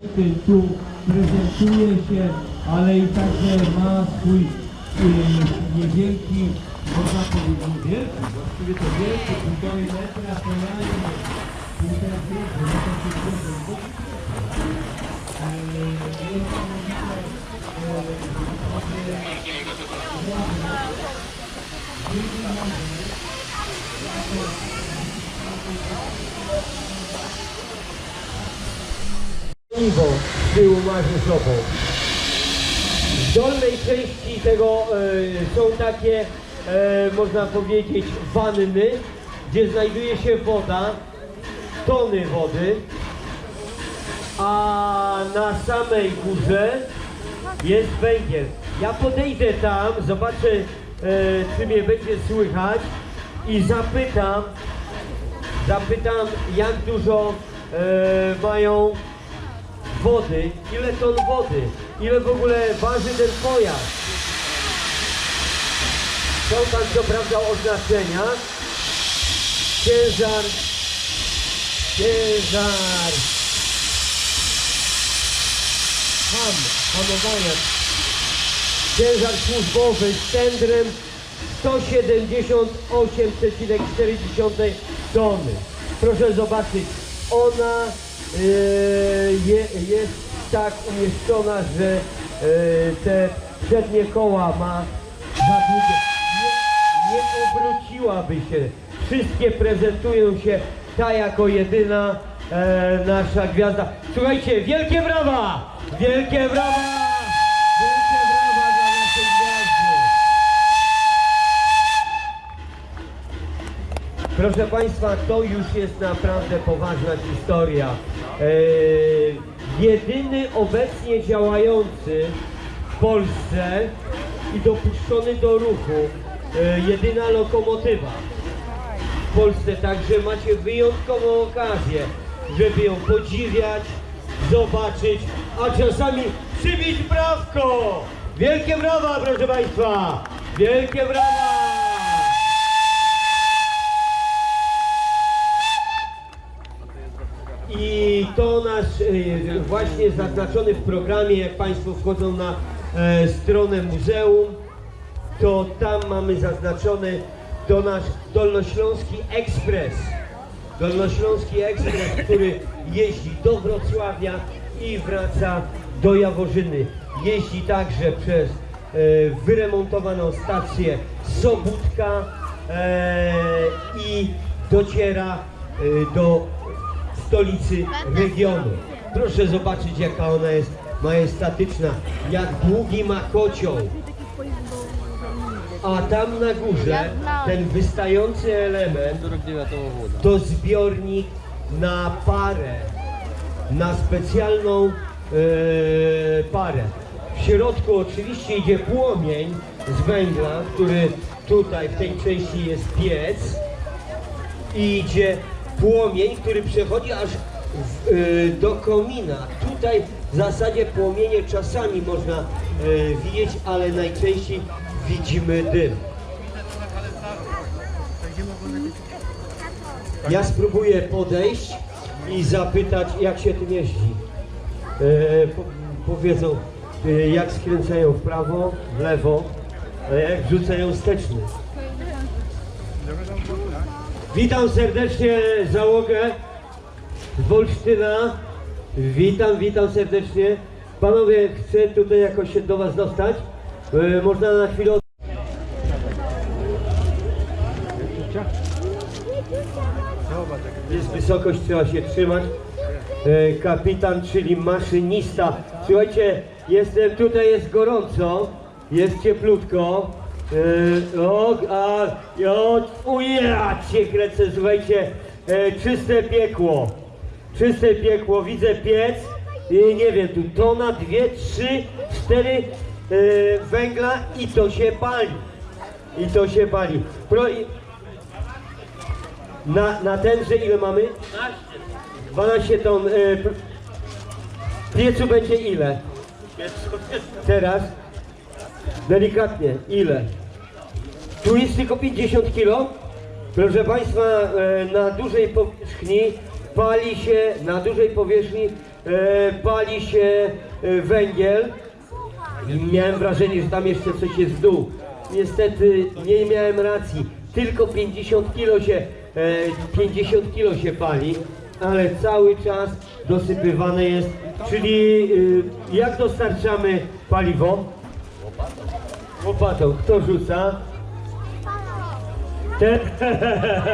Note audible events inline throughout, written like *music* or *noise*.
tu prezentuje się, ale i także ma swój e, niewielki, można powiedzieć wielki, właściwie to wielki, półtorej metra tonalny, półtora metra, metra pięćdziesiąt. E, niesamowite, Iwo z tyłu ma ze sobą. W dolnej części tego e, są takie, e, można powiedzieć, wanny, gdzie znajduje się woda, tony wody, a na samej górze jest węgiel. Ja podejdę tam, zobaczę, e, czy mnie będzie słychać i zapytam, zapytam, jak dużo e, mają wody, ile ton wody, ile w ogóle waży ten pojazd. Są tam co prawda oznaczenia. Ciężar, ciężar, ham, hamowania. Ciężar służbowy z tendrem 178,4 tony. Proszę zobaczyć, ona je, jest tak umieszczona, że e, te przednie koła ma za długie. Nie, nie obróciłaby się. Wszystkie prezentują się ta jako jedyna e, nasza gwiazda. Słuchajcie, wielkie brawa! Wielkie brawa! Wielkie brawa dla naszej gwiazdy! Proszę Państwa, to już jest naprawdę poważna historia. E, jedyny obecnie działający w Polsce i dopuszczony do ruchu, e, jedyna lokomotywa w Polsce, także macie wyjątkową okazję, żeby ją podziwiać, zobaczyć, a czasami przybić brawko! Wielkie brawa, proszę Państwa! Wielkie brawa! I to nasz e, właśnie zaznaczony w programie, jak Państwo wchodzą na e, stronę muzeum, to tam mamy zaznaczony to nasz Dolnośląski Ekspres. Dolnośląski Ekspres, który jeździ do Wrocławia i wraca do Jaworzyny. Jeździ także przez e, wyremontowaną stację Sobótka e, i dociera do stolicy regionu. Proszę zobaczyć jaka ona jest majestatyczna, jak długi ma kocioł. A tam na górze ten wystający element to zbiornik na parę, na specjalną e, parę. W środku oczywiście idzie płomień z węgla, który tutaj w tej części jest piec i idzie płomień, który przechodzi aż w, y, do komina. Tutaj w zasadzie płomienie czasami można y, widzieć, ale najczęściej widzimy dym. Ja spróbuję podejść i zapytać, jak się tym jeździ. E, po, powiedzą, e, jak skręcają w prawo, w lewo, a jak wrzucają wsteczny. Witam serdecznie załogę z Wolsztyna. Witam, witam serdecznie. Panowie, chcę tutaj jakoś się do Was dostać. E, można na chwilę... Jest wysokość, trzeba się trzymać. E, Kapitan, czyli maszynista. Słuchajcie, jestem tutaj, jest gorąco, jest cieplutko. E, O, a, o, kręcę, słuchajcie, e, czyste piekło. Czyste piekło, widzę piec i nie wiem, tu tona, dwie, trzy, cztery e, węgla i to się pali. I to się pali. Pro, i, na, na tenże ile mamy? 12 ton. E, piecu będzie ile? Teraz? Delikatnie, ile? Tu jest tylko 50 kg. Proszę Państwa, e, na dużej powierzchni pali się, na dużej powierzchni e, pali się e, węgiel miałem wrażenie, że tam jeszcze coś jest w dół. Niestety nie miałem racji. Tylko 50 kilo się, e, 50 kilo się pali, ale cały czas dosypywane jest. Czyli jak dostarczamy paliwo? Łopatą. Kto rzuca? Ten?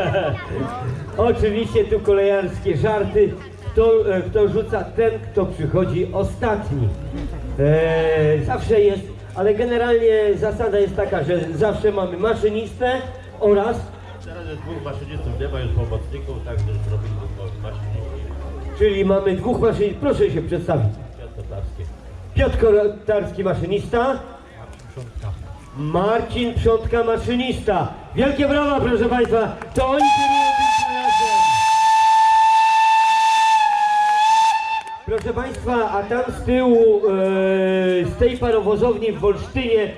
*laughs* Oczywiście tu kolejarskie żarty. Kto, e, kto rzuca? Ten, kto przychodzi ostatni. E, zawsze jest, ale generalnie zasada jest taka, że zawsze mamy maszynistę oraz, Teraz jest dwóch maszynistów, nie ma już pomocników, także zrobili dwóch maszynistów. czyli mamy dwóch maszynistów. Proszę się przedstawić. Piotr Tatarski. Piotr Kotarski, maszynista. Marcin Przątka, maszynista. Wielkie brawa, proszę Państwa. To oni kierują tym pojazdem. Proszę Państwa, a tam z tyłu, e, z tej parowozowni w Wolsztynie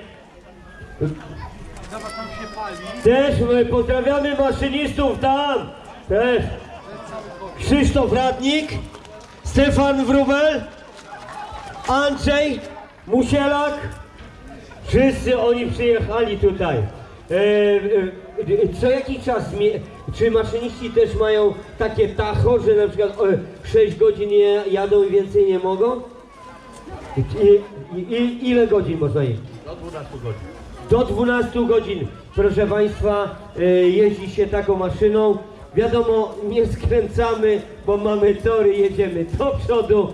też e, pozdrawiamy maszynistów tam. Też. Krzysztof Radnik, Stefan Wrubel, Andrzej Musielak. Wszyscy oni przyjechali tutaj. E, e, co jakiś czas, czy maszyniści też mają takie tacho, że na przykład e, 6 godzin je, jadą i więcej nie mogą? I, i, i, ile godzin można jeździć? Do 12 godzin. Do 12 godzin, proszę Państwa, e, jeździ się taką maszyną. Wiadomo, nie skręcamy, bo mamy tory, jedziemy do przodu.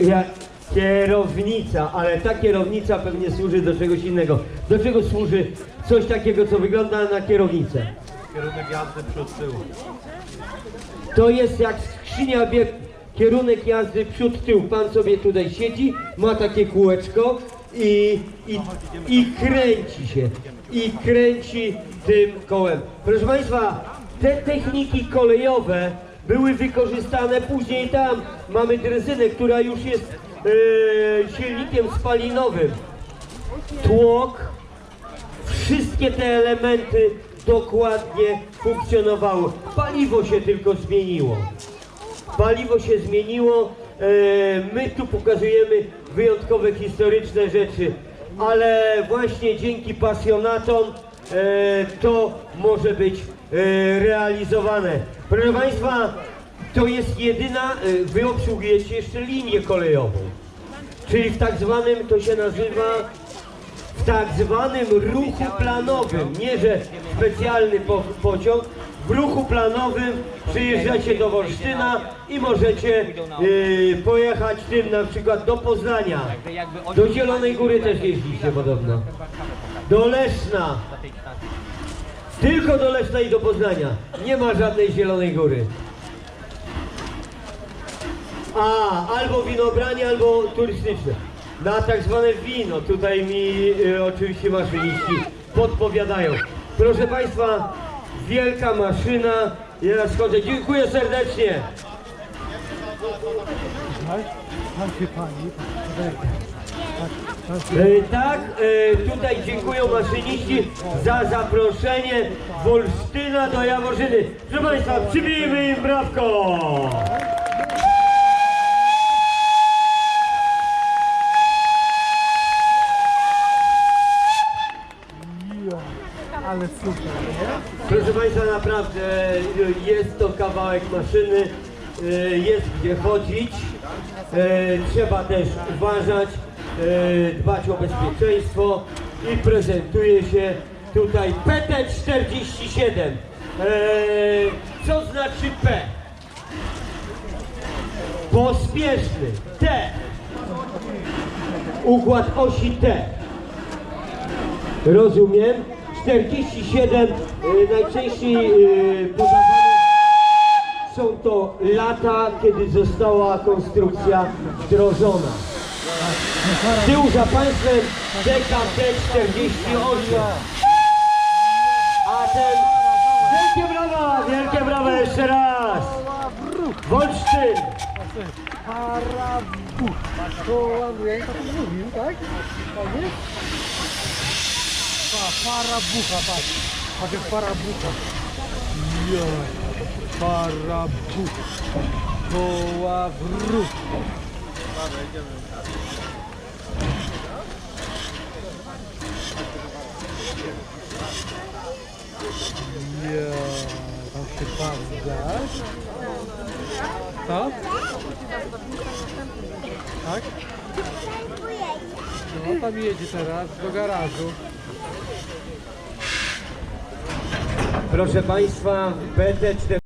Ja, kierownica, ale ta kierownica pewnie służy do czegoś innego. Do czego służy coś takiego, co wygląda na kierownicę? Kierunek jazdy przód tył. To jest jak skrzynia bieg, kierunek jazdy przód, tył. Pan sobie tutaj siedzi, ma takie kółeczko i, i, i kręci się. I kręci tym kołem. Proszę Państwa, te techniki kolejowe były wykorzystane później tam. Mamy drezynę, która już jest silnikiem spalinowym. Tłok, wszystkie te elementy dokładnie funkcjonowały. Paliwo się tylko zmieniło. Paliwo się zmieniło. E, my tu pokazujemy wyjątkowe historyczne rzeczy, ale właśnie dzięki pasjonatom e, to może być realizowane. Proszę Państwa, to jest jedyna, e, wy obsługujecie jeszcze linię kolejową, czyli w tak zwanym, to się nazywa w tak zwanym ruchu planowym, nie że specjalny po, pociąg, w ruchu planowym przyjeżdżacie do Wolsztyna i możecie y, pojechać tym na przykład do Poznania, do Zielonej Góry też jeździcie podobno, do Leszna, tylko do Leszna i do Poznania, nie ma żadnej Zielonej Góry. A, albo winobranie, albo turystyczne. Na tak zwane wino, tutaj mi y, oczywiście maszyniści podpowiadają. Proszę Państwa, wielka maszyna. Ja raz chodzę. Dziękuję serdecznie. E, tak, e, tutaj dziękują maszyniści za zaproszenie Wolsztyna do Jaworzyny. Proszę Państwa, przybijmy im brawko! Ale super, nie? Proszę Państwa, naprawdę jest to kawałek maszyny, e, jest gdzie chodzić, e, trzeba też uważać, dbać o bezpieczeństwo i prezentuje się tutaj PT47. E, Co znaczy P? Pospieszny, T. Układ osi T. Rozumiem. 47 y, najczęściej y, podawane są to lata, kiedy została konstrukcja wdrożona. Z tyłu za państwem DKT 48. A ten wielkie brawa, wielkie brawa jeszcze raz. Wolsztyn. To Andrzej tak? Pa, parabucha, patrz. Patrz jak parabucha. Joj. Barabu. Koła wrót. Ja, tam się pawdasz. Co? Tak? No tam jedzie teraz do garażu. Proszę Państwa, BT4